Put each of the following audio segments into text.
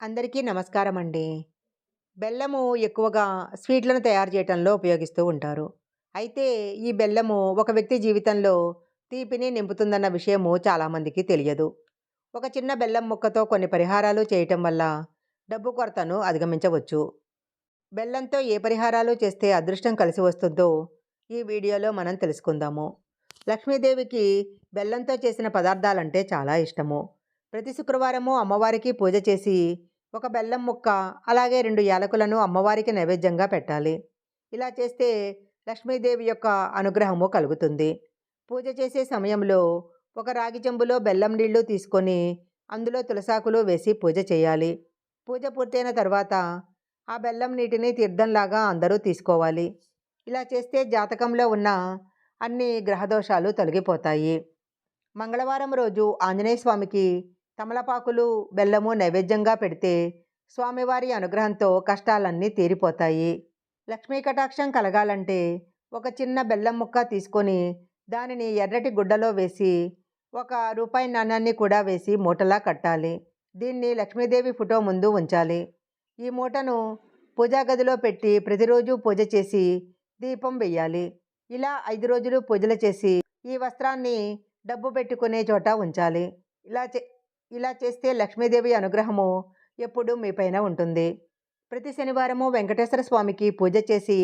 అందరికీ నమస్కారం అండి. బెల్లము ఎక్కువగా స్వీట్‌లను తయారు చేయటంలో ఉపయోగిస్తూ ఉంటారు. అయితే ఈ బెల్లము ఒక వ్యక్తి జీవితంలో తీపిని నింపుతుందన్న విషయము చాలామందికి తెలియదు. ఒక చిన్న బెల్లం ముక్కతో కొన్ని పరిహారాలు చేయటం వల్ల డబ్బు కొరతను అధిగమించవచ్చు. బెల్లంతో ఏ పరిహారాలు చేస్తే అదృష్టం కలిసి వస్తుందో ఈ వీడియోలో మనం తెలుసుకుందాము. లక్ష్మీదేవికి బెల్లంతో చేసిన పదార్థాలంటే చాలా ఇష్టము. ప్రతి శుక్రవారము అమ్మవారికి పూజ చేసి ఒక బెల్లం ముక్క అలాగే రెండు యాలకులను అమ్మవారికి నైవేద్యంగా పెట్టాలి. ఇలా చేస్తే లక్ష్మీదేవి యొక్క అనుగ్రహము కలుగుతుంది. పూజ చేసే సమయంలో ఒక రాగి చెంబులో బెల్లం నీళ్ళు తీసుకొని అందులో తులసాకులు వేసి పూజ చేయాలి. పూజ పూర్తయిన తర్వాత ఆ బెల్లం నీటిని తీర్థంలాగా అందరూ తీసుకోవాలి. ఇలా చేస్తే జాతకంలో ఉన్న అన్ని గ్రహదోషాలు తొలగిపోతాయి. మంగళవారం రోజు ఆంజనేయ స్వామికి తమలపాకులు, బెల్లము నైవేద్యంగా పెడితే స్వామివారి అనుగ్రహంతో కష్టాలన్నీ తీరిపోతాయి. లక్ష్మీ కటాక్షం కలగాలంటే ఒక చిన్న బెల్లం ముక్క తీసుకొని దానిని ఎర్రటి గుడ్డలో వేసి ఒక రూపాయి నాణ్యాన్ని కూడా వేసి మూటలా కట్టాలి. దీన్ని లక్ష్మీదేవి ఫోటో ముందు ఉంచాలి. ఈ మూటను పూజా గదిలో పెట్టి ప్రతిరోజు పూజ చేసి దీపం వెయ్యాలి. ఇలా ఐదు రోజులు పూజలు చేసి ఈ వస్త్రాన్ని డబ్బు పెట్టుకునే చోట ఉంచాలి. ఇలా చే ఇలా చేస్తే లక్ష్మీదేవి అనుగ్రహము ఎప్పుడూ మీపైన ఉంటుంది. ప్రతి శనివారము వెంకటేశ్వర స్వామికి పూజ చేసి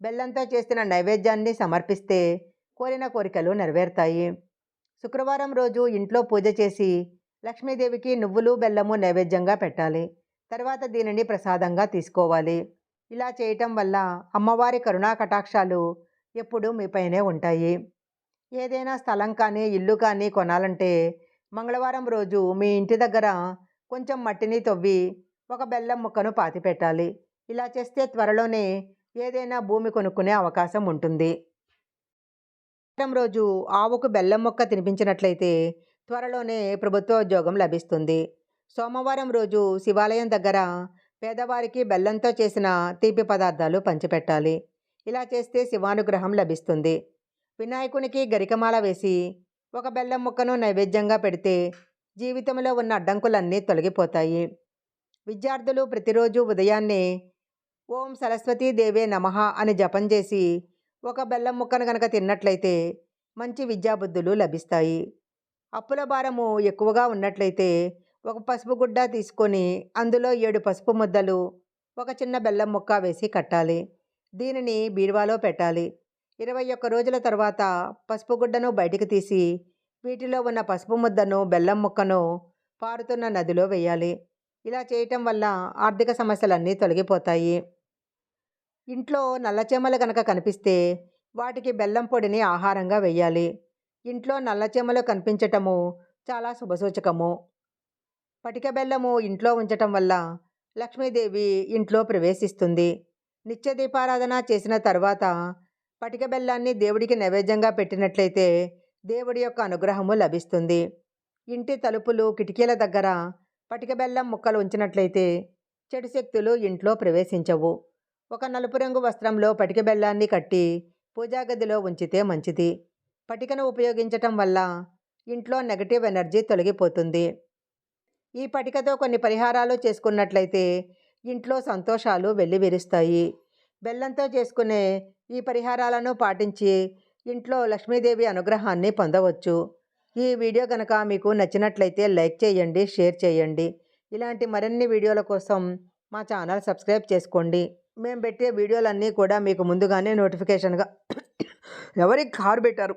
బెల్లంతో చేసిన నైవేద్యాన్ని సమర్పిస్తే కోరిన కోరికలు నెరవేరుతాయి. శుక్రవారం రోజు ఇంట్లో పూజ చేసి లక్ష్మీదేవికి నువ్వులు, బెల్లము నైవేద్యంగా పెట్టాలి. తర్వాత దీనిని ప్రసాదంగా తీసుకోవాలి. ఇలా చేయటం వల్ల అమ్మవారి కరుణా కటాక్షాలు ఎప్పుడూ మీపైనే ఉంటాయి. ఏదైనా స్థలం కానీ, ఇల్లు కానీ కొనాలంటే మంగళవారం రోజు మీ ఇంటి దగ్గర కొంచెం మట్టిని తవ్వి ఒక బెల్లం ముక్కను పాతిపెట్టాలి. ఇలా చేస్తే త్వరలోనే ఏదైనా భూమి కొనుక్కునే అవకాశం ఉంటుంది. రోజు ఆవుకు బెల్లం ముక్క తినిపించినట్లయితే త్వరలోనే ప్రభుత్వ ఉద్యోగం లభిస్తుంది. సోమవారం రోజు శివాలయం దగ్గర పేదవారికి బెల్లంతో చేసిన తీపి పదార్థాలు పంచిపెట్టాలి. ఇలా చేస్తే శివానుగ్రహం లభిస్తుంది. వినాయకునికి గరికమాల వేసి ఒక బెల్లం ముక్కను నైవేద్యంగా పెడితే జీవితంలో ఉన్న అడ్డంకులన్నీ తొలగిపోతాయి. విద్యార్థులు ప్రతిరోజు ఉదయాన్నే ఓం సరస్వతీ దేవే నమః అని జపం చేసి ఒక బెల్లం ముక్కను కనుక తిన్నట్లయితే మంచి విద్యాబుద్ధులు లభిస్తాయి. అప్పుల భారము ఎక్కువగా ఉన్నట్లయితే ఒక పసుపు గుడ్డ తీసుకొని అందులో ఏడు పసుపు ముద్దలు, ఒక చిన్న బెల్లం ముక్క వేసి కట్టాలి. దీనిని బీరువాలో పెట్టాలి. 21 రోజుల తర్వాత పసుపు గుడ్డను బయటికి తీసి వీటిలో ఉన్న పసుపు ముద్దను, బెల్లం ముక్కను పారుతున్న నదిలో వెయ్యాలి. ఇలా చేయటం వల్ల ఆర్థిక సమస్యలన్నీ తొలగిపోతాయి. ఇంట్లో నల్లచేమలు కనుక కనిపిస్తే వాటికి బెల్లం పొడిని ఆహారంగా వెయ్యాలి. ఇంట్లో నల్లచేమలు కనిపించటము చాలా శుభసూచకము. పటిక బెల్లము ఇంట్లో ఉంచటం వల్ల లక్ష్మీదేవి ఇంట్లో ప్రవేశిస్తుంది. నిత్య దీపారాధన చేసిన తర్వాత పటిక బెల్లాన్ని దేవుడికి నైవేద్యంగా పెట్టినట్లయితే దేవుడి యొక్క అనుగ్రహము లభిస్తుంది. ఇంటి తలుపులు, కిటికీల దగ్గర పటిక బెల్లం ముక్కలు ఉంచినట్లయితే చెడు శక్తులు ఇంట్లో ప్రవేశించవు. ఒక నలుపు రంగు వస్త్రంలో పటిక బెల్లాన్ని కట్టి పూజా గదిలో ఉంచితే మంచిది. పటికను ఉపయోగించటం వల్ల ఇంట్లో నెగటివ్ ఎనర్జీ తొలగిపోతుంది. ఈ పటికతో కొన్ని పరిహారాలు చేసుకున్నట్లయితే ఇంట్లో సంతోషాలు వెల్లివిరుస్తాయి. బెల్లంతో చేసుకునే ఈ పరిహారాలను పాటించి ఇంట్లో లక్ష్మీదేవి అనుగ్రహాన్ని పొందవచ్చు. ఈ వీడియో కనుక మీకు నచ్చినట్లయితే లైక్ చేయండి, షేర్ చేయండి. ఇలాంటి మరిన్ని వీడియోల కోసం మా ఛానల్ సబ్స్క్రైబ్ చేసుకోండి. మేము పెట్టే వీడియోలన్నీ కూడా మీకు ముందుగానే నోటిఫికేషన్‌గా ఎవరికి కారు పెట్టారు